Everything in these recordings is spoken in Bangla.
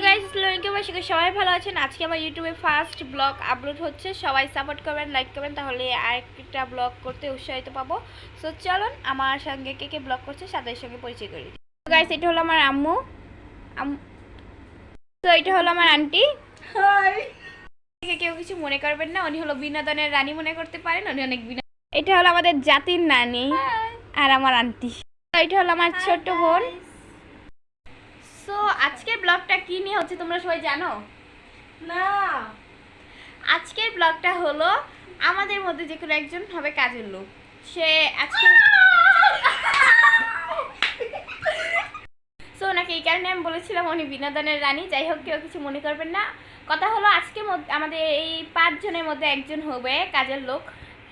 আলাইকুম। সবাই ভালো আছেন। আজকে আমার ইউটিউবে ফার্স্ট ব্লগ আপলোড হচ্ছে। সবাই সাপোর্ট করবেন লাইক করবেন তাহলে আরেকটা ব্লগ করতে উৎসাহিত পাবো। সো চলুন আমার সঙ্গে কে কে ব্লগ করছে তাদের সঙ্গে পরিচয় করি। এটা হলো আমার আম্মু। তো এটা হলো আমার আন্টি কেউ কিছু মনে করবেন না উনি হলো বিনোদনের রানী মনে করতে পারেন উনি অনেক বিনোদন এটা হলো আমাদের জাতির নানি আর আমার আন্টি এটা হলো আমার ছোট বোন। সো আজকের ব্লগটা কি নিয়ে হচ্ছে তোমরা সবাই জানো? না। আজকের ব্লগটা হলো আমাদের মধ্যে যে কোনো একজন হবে কাজের লোক। সে আজকে সো ওনাকে এই কারণে আমি বলেছিলাম উনি বিনোদনের রানী যাই হোক কেউ কিছু মনে করবেন না। কথা হলো আজকে মধ্যে আমাদের এই পাঁচজনের মধ্যে একজন হবে কাজের লোক।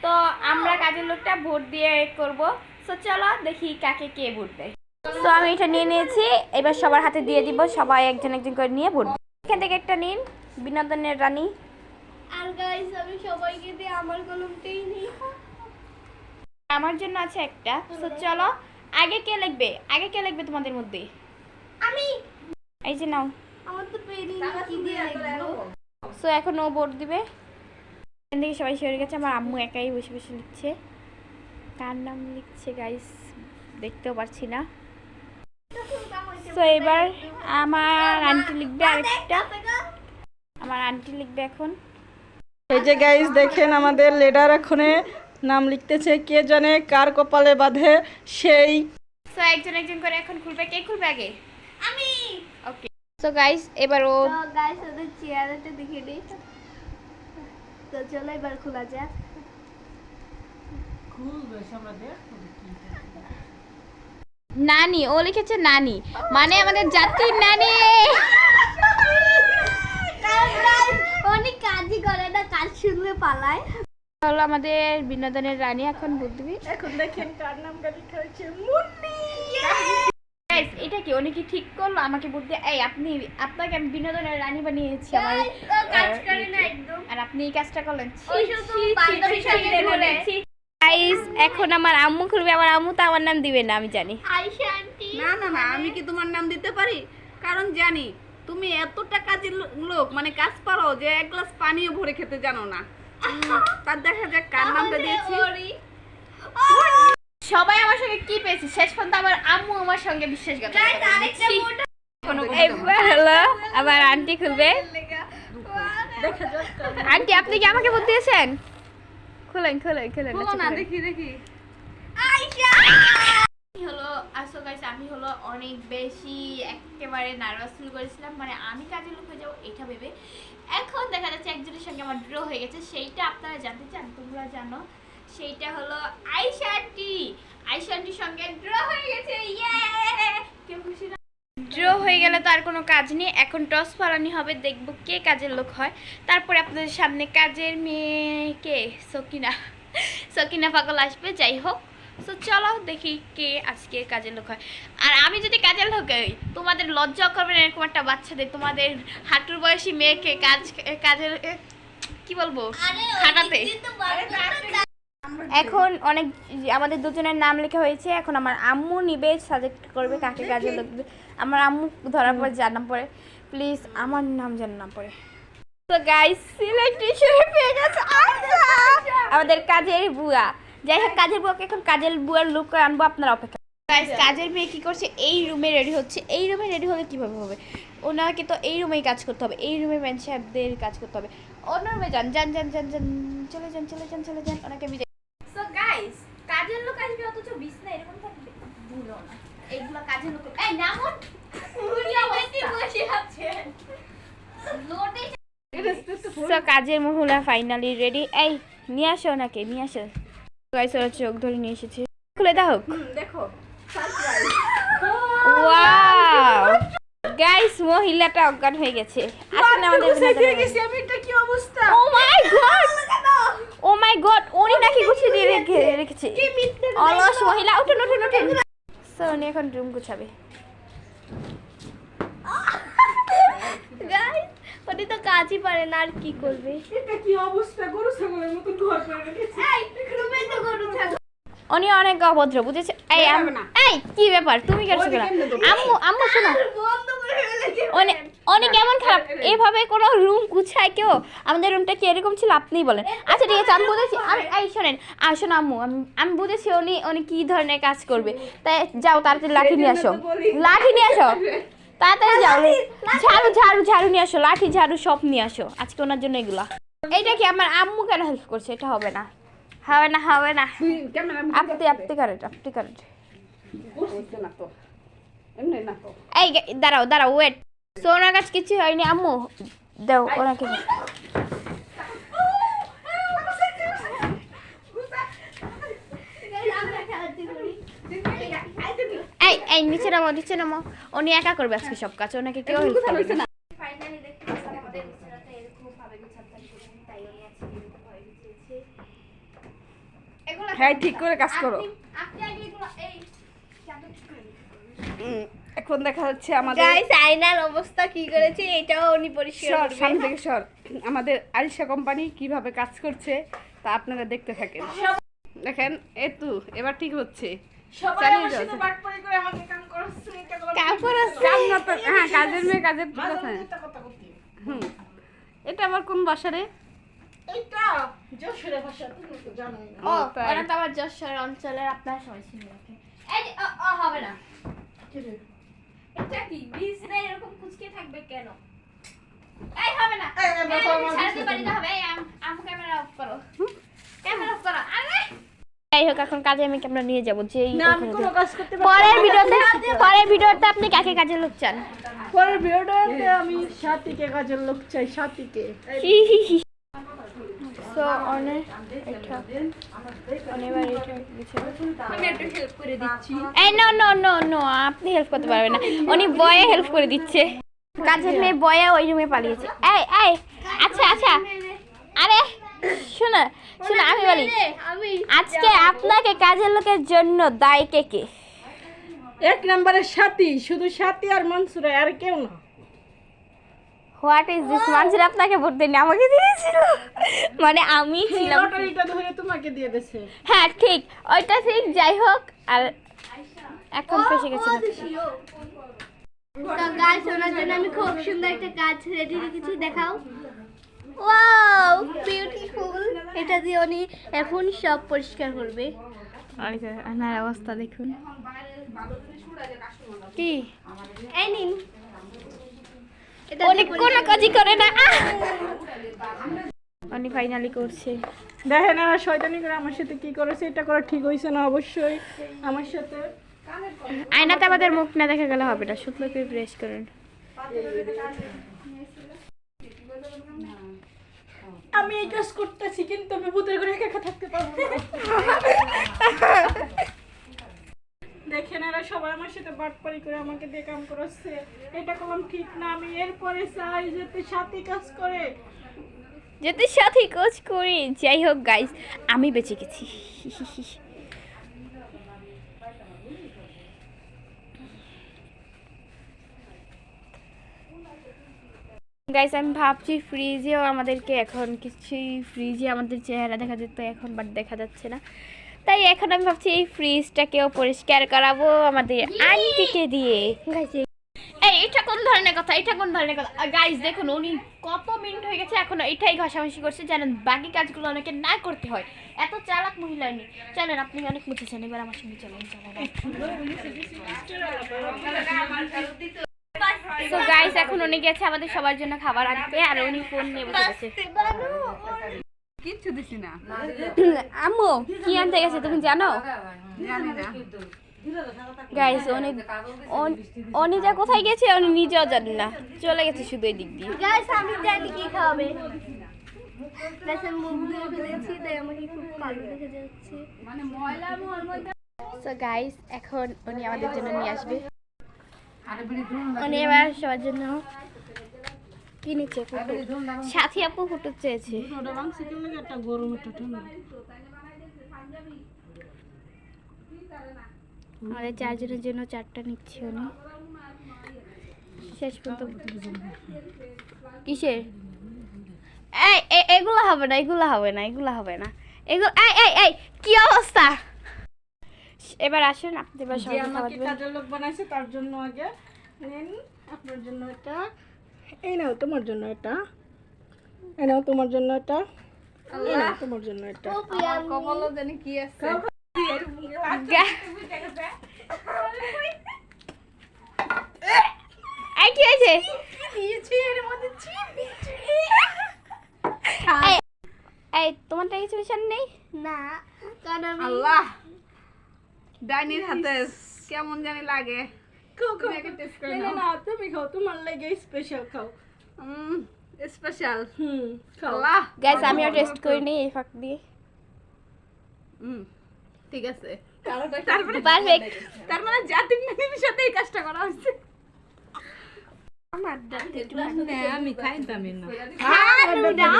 তো আমরা কাজের লোকটা ভোট দিয়ে করব। সো চলো দেখি কাকে কে ভোট দেয়। তো আমি এটা নিয়ে নিয়েছি। এবার সবার হাতে দিয়ে দিব। সবাই একজন একজন করে নিয়ে ভোট এখান থেকে একটা নিন। বিনোদনের রানী। আর গাইস আমি সবাইকে দিয়ে আমার কলমটাই নিই। আমার জন্য আছে একটা। তো চলো আগে কে লিখবে? আগে কে লিখবে তোমাদের মধ্যে? আমি। এই যে নাও। আমার তো পেনি কি দিয়ে লিখব? সো এখন ও ভোট দিবে। এখান থেকে সবাই সরে গেছে। আমার আম্মু একাই বসে বসে লিখছে। কার নাম লিখছে গাইস দেখতেও পারছি না। তো এবার আমার আন্টি লিখবে আরেকটা। আমার আন্টি লিখবে এখন। এই যে গাইস দেখেন আমাদের লেডার এখনে নাম লিখতেছে কে জানে কার কপালে বাঁধে সেই। সো একজন একজন করে এখন খুলবে। কে খুলবে আগে? আমি। ওকে সো গাইস এবার ও গাইস ওদের চেয়ারটা দেখে দিই। তো চলো এবার খোলা যাক। নানি ও লিখেছে নানি। মানে আমাদের জাতির নানি। অনেক কাজই করে না কাজ শুনলে পালায়। হলো আমাদের বিনোদনের রানী এখন বুদ্ধি। এখন দেখেন কার নাম লেখা হয়েছে মুন্নি। এটা কি? উনি কি ঠিক করল? আমাকে বুদ্ধি এই আপনি আপনাকে আমি বিনোদনের রানী বানিয়েছি আমার। কাজ করে না একদম। আর আপনি এই কাজটা করলেন। গাইস এখন আমার আম্মু খুলবে আমার আম্মু তো আমার নাম দিবে না আমি জানি। না না না আমি কি তোমার নাম দিতে পারি? কারণ জানি তুমি এতটা কাজের লোক মানে কাজ পারো যে এক গ্লাস পানিও ভরে খেতে জানো না। তার দেখা যাক কার নামটা দিয়েছি। সবাই আমার সঙ্গে কি পেয়েছে? শেষ পর্যন্ত আমার আম্মু আমার সঙ্গে কোনো হলো আবার আন্টি খুলবে। দেখা যাক আন্টি আপনি কি আমাকে বুদ্ধি দিয়েছেন? খুলেন খুলেন খুলেন আচ্ছা, না দেখি দেখি। আমি হলো আসো গাইস আমি হলো অনেক বেশি একেবারে নার্ভাস ফিল করেছিলাম। মানে আমি কাজে লোক হয়ে যাব এটা ভেবে। এখন দেখা যাচ্ছে একজনের সঙ্গে আমার ড্র হয়ে গেছে সেইটা আপনারা জানতে চান তোমরা জানো। সেইটা হলো আইসা আন্টি। আইসা আন্টির সঙ্গে ড্র হয়ে গেছে ইয়ে কেউ খুশি ড্র হয়ে গেলে তো আর কোনো কাজ নেই। এখন টস ফালানি হবে দেখব কে কাজের লোক হয়। তারপরে আপনাদের সামনে কাজের মেয়ে কে সকিনা সকিনা পাগল আসবে যাই হোক। তো চলো দেখি কে আজকে কাজের লোক হয়। আর আমি যদি কাজের লোক হই তোমাদের লজ্জা করবে না এরকম একটা বাচ্চাদের তোমাদের হাঁটুর বয়সী মেয়েকে কাজ কাজের কি বলব? খাটাতে এখন অনেক আমাদের দুজনের নাম লেখা হয়েছে। এখন আমার আম্মু নিবে সাজেক্ট করবে কাকে কাজে লাগবে আমার আম্মু ধরার পরে নাম পরে প্লিজ আমার নাম যেন না পড়ে। তো গাইস সিলেক্টেশন পেয়ে গেছে আমাদের কাজের বুয়া। যাই হোক কাজের বুয়াকে এখন কাজের বুয়ার লুক করে আনব আপনারা অপেক্ষা গাইস কাজের মেয়ে কি করছে? এই রুমে রেডি হচ্ছে। এই রুমে রেডি হলে কীভাবে হবে? ওনাকে তো এই রুমেই কাজ করতে হবে। এই রুমে ম্যান সাহেবদের কাজ করতে হবে। অন্য রুমে যান যান যান যান যান। চলে যান চলে যান চলে যান। ওনাকে আমি সো গাইস কাজের লোক আসবে অথচ এরকম থাকবে। ভুলো না। এইগুলো কাজের লোক এই নামুন। বসে আছে। সো কাজের মহিলা ফাইনালি রেডি এই নিয়ে আসো ওনাকে নিয়ে আসো। গাইস ওরা চোখ ধরে নিয়ে এসেছে। খুলে দাও। দেখো। ওয়াও গাইস মহিলাটা অজ্ঞান হয়ে গেছে। আসলে আমাদের গেছি? আমি এটা কি অবস্থা? ও মাই গড ও মাই গড উনি নাকি গুছিয়ে দিয়ে রেখে রেখেছে। অলস মহিলা উঠুন উঠুন উঠুন। সো উনি এখন রুম গুছাবে। তো কাজই পারে না আর কি করবে? এটা কি অবস্থা? গরু ছাগলের মতো ঘর করে রেখেছি। এই রুমে তো গরু থাকবে উনি অনেক অভদ্র বুঝেছে? এই। এই কি ব্যাপার? তুমি কেন। আম্মু আম্মু শোনো। অনেক এমন কেমন খারাপ। এভাবে কোনো রুম গুছায় কেউ? আমাদের রুমটা কি এরকম ছিল? আপনিই বলেন। আচ্ছা ঠিক আছে আমি বুঝেছি। আমি এই শোনেন আসুন আম্মু আমি বুঝেছি উনি উনি কী ধরনের কাজ করবে। তাই যাও তাড়াতাড়ি লাঠি নিয়ে আসো। লাঠি নিয়ে আসো। তাড়াতাড়ি যাও ঝাড়ু ঝাড়ু ঝাড়ু নিয়ে আসো লাঠি ঝাড়ু সব নিয়ে আসো। আজকে ওনার জন্য এগুলা। এইটা কি আমার আম্মু কেন হেল্প করছে? এটা হবে না। হবে না হবে না। আপনি আপনি করেন আপনি করেন বসছে না তো। এমনি না তো। এই দাঁড়াও দাঁড়াও ওয়েট তো ওনার কাছে কিছু হয়নি আম্মু। দাও ওনাকে এই এই নিচে নামো নিচে নামো। উনি একা করবে আজকে সব কাজ ওনাকে কেউ হেল্প করবে না। হ্যাঁ ঠিক করে কাজ করো। আপনি- আপনি আগে এগুলো এই এখন দেখা যাচ্ছে আমাদের গাইস আয়নার অবস্থা কি করেছে এটাও উনি পরিষ্কার করবে সামনে থেকে সর। আমাদের আরিশা কোম্পানি কীভাবে কাজ করছে তা আপনারা দেখতে থাকেন। দেখেন এই তো এবার ঠিক হচ্ছে। হ্যাঁ কাজের মেয়ে কাজের। হুম। এটা আবার কোন বাসা রে? এইটা যশোরের ভাষা, তুমি তো জানোই না। ও তাই। ওরা তো আমার যশোর অঞ্চলের আপনার সবাই চিনে রাখে এই হবে না? এটা কি? বিছনা এরকম কুচকে থাকবে কেন? এই হবে না। ছাড়তে পারি না হবে। আম ক্যামেরা অফ করো। ক্যামেরা অফ করো। আরে! যাই হোক এখন কাজে আমি ক্যামেরা নিয়ে যাব যে না, পরের না। ভিডিওতে পরের ভিডিওতে আপনি কাকে কাজে লোক চান? পরের আমি সাথীকে কাজের লোক চাই সাথীকে। সো অনেক এটা অনেকবার এটা আমি একটু হেল্প করে দিচ্ছি। এই নো নো নো নো আপনি হেল্প করতে পারবেন না। উনি বয়ে হেল্প করে দিচ্ছে। কাজের মেয়ে বয়ে ওই রুমে পালিয়েছে। এই এই আচ্ছা আচ্ছা। আরে শোনো শোনো আমি বলি আজকে আপনাকে কাজের লোকের জন্য দায় কে কে? এক নম্বরের সাথী শুধু সাথী আর মনসুরা আর কেউ না। হোয়াট ইজ দিস মানুষের আপনাকে ভোট দেয়নি আমাকে দিয়েছিল। মানে আমি ছিলাম। লটারিটা ধরে তোমাকে দিয়ে দিছে হ্যাঁ ঠিক। ওইটা ঠিক যাই হোক আর এখন ফেসে গেছে। না। তো গাইস ওনার জন্য আমি খুব সুন্দর একটা কাজ রেডি রেখেছি দেখাও। ওয়াও বিউটিফুল এটা দিয়ে উনি এখন সব পরিষ্কার করবে। আমার অবস্থা দেখুন। কি? এই নিন। এটা উনি কোনো কাজই করে না। আহ! ফাইনালি করছে। দেখেন এরা শয়তানি করে আমার সাথে কি করেছে এটা করা ঠিক হয়েছে না অবশ্যই আমার সাথে। আয়নাতে আমাদের মুখ না দেখা গেলে হবে না শুকনো প্রেস করেন। আমি এই কাজ করতেছি কিন্তু আমি ভূতের ঘরে একা একা থাকতে পারব না। এরা সবাই আমার সাথে বাটপারি করে আমাকে দিয়ে কাম এটা করলাম ঠিক না, আমি এরপরে চাই যাতে সাথী কাজ করে। যেতে সাথে কোচ করি। যাই হোক গাইস আমি বেঁচে গেছি। গাইস আমি ভাবছি ফ্রিজেও আমাদেরকে এখন কিছুই ফ্রিজে আমাদের চেহারা দেখা যেত এখন বাট দেখা যাচ্ছে না। তাই এখন আমি ভাবছি এই ফ্রিজটাকেও পরিষ্কার করাবো আমাদের আন্টিকে দিয়ে। এই এটা কোন ধরনের কথা? এটা কোন ধরনের কথা? দেখুন উনি কত মিনিট হয়ে গেছে এখনও এটাই ঘষাঘষি করছে জানেন বাকি কাজগুলো অনেকে না করতে হয়। এত চালাক মহিলা চলেন আপনি অনেক মুছেছেন এবার আমার সঙ্গে চলেন চলেন। তো গাইস এখন উনি গেছে আমাদের সবার জন্য খাবার আনতে আর উনি ফোন নিয়ে বসে গেছে। কিচ্ছু দিছি না আম্মু কি আনতে গেছে তুমি জানো জানি না গাইস উনি কোথায় গেছে উনি নিজেও জানেন না চলে গেছে শুধু এই দিক দিয়ে গাইস আমি জানি কি খাবে মানে সো গাইস এখন উনি আমাদের জন্য নিয়ে আসবে আরে উনি এবার সবার জন্য কি নিচ্ছে সাথী আপু ফুটো চেয়েছে। আমাদের চারজনের জন্য চারটা নিচ্ছে উনি। শেষ পর্যন্ত কিসের? এই এগুলো হবে না এগুলো হবে না এগুলো হবে না। এগুলো এই এই এই কি অবস্থা? এবার আসেন আপনি আমাকে কাজের লোক বানাইছে তার জন্য আগে নিন আপনার জন্য এটা এই নাও তোমার জন্য এটা। এই নাও তোমার জন্য এটা। এই নাও তোমার জন্য এটা। আমার কপালও জানি কি আছে। এই কি হয়েছে? এই- এই তোমারটা কিছু বিষয় নেই? না কারণ আল্লাহ। ডাইনির হাতে কেমন জানি লাগে। খাও খাও তুমি আগে taste করে না, না, তুমি খাও তোমার লাগে স্পেশাল খাও। স্পেশাল হুম খাও। গাইস আমিও টেস্ট করিনি এই ফাঁক দিয়ে। হুম, ঠিক আছে। তারপরে পারফেক্ট তার মানে জাতির নামের সাথে এই কাজটা করা হচ্ছে আমি খাইতামই না।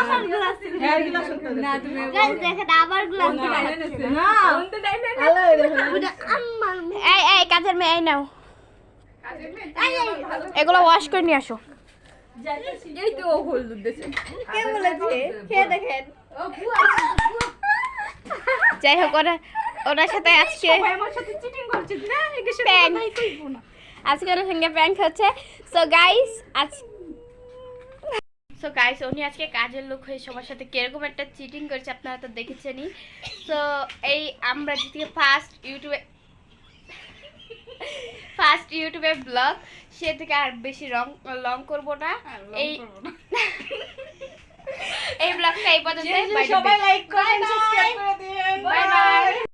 আমার গ্লাস গ্লাস হতে দে। গাইস দেখেন আমার গ্লাস না আল্লাহ দেখো ওটা আমার এই এই কাজের মেয়ে নাও। এগুলো ওয়াশ করে নিয়ে আসো। এই তো হলুদ দেশে কে বলেছে? খেয়ে দেখেন। যাই হোক ওরা ওনার সাথে আজকে আজকে ওনার সঙ্গে প্র্যাঙ্ক হচ্ছে। সো গাইস আজ সো গাইস উনি আজকে কাজের লোক হয়ে সবার সাথে কীরকম একটা চিটিং করেছে আপনারা তো দেখেছেনই। সো এই আমরা যেদিকে ফার্স্ট ইউটিউবে ফার্স্ট ইউটিউবে ব্লগ সে থেকে আর বেশি রং লং করব না। এই এই ব্লগটা এই পর্যন্ত সবাই লাইক করেন সাবস্ক্রাইব করে দিন। Bye bye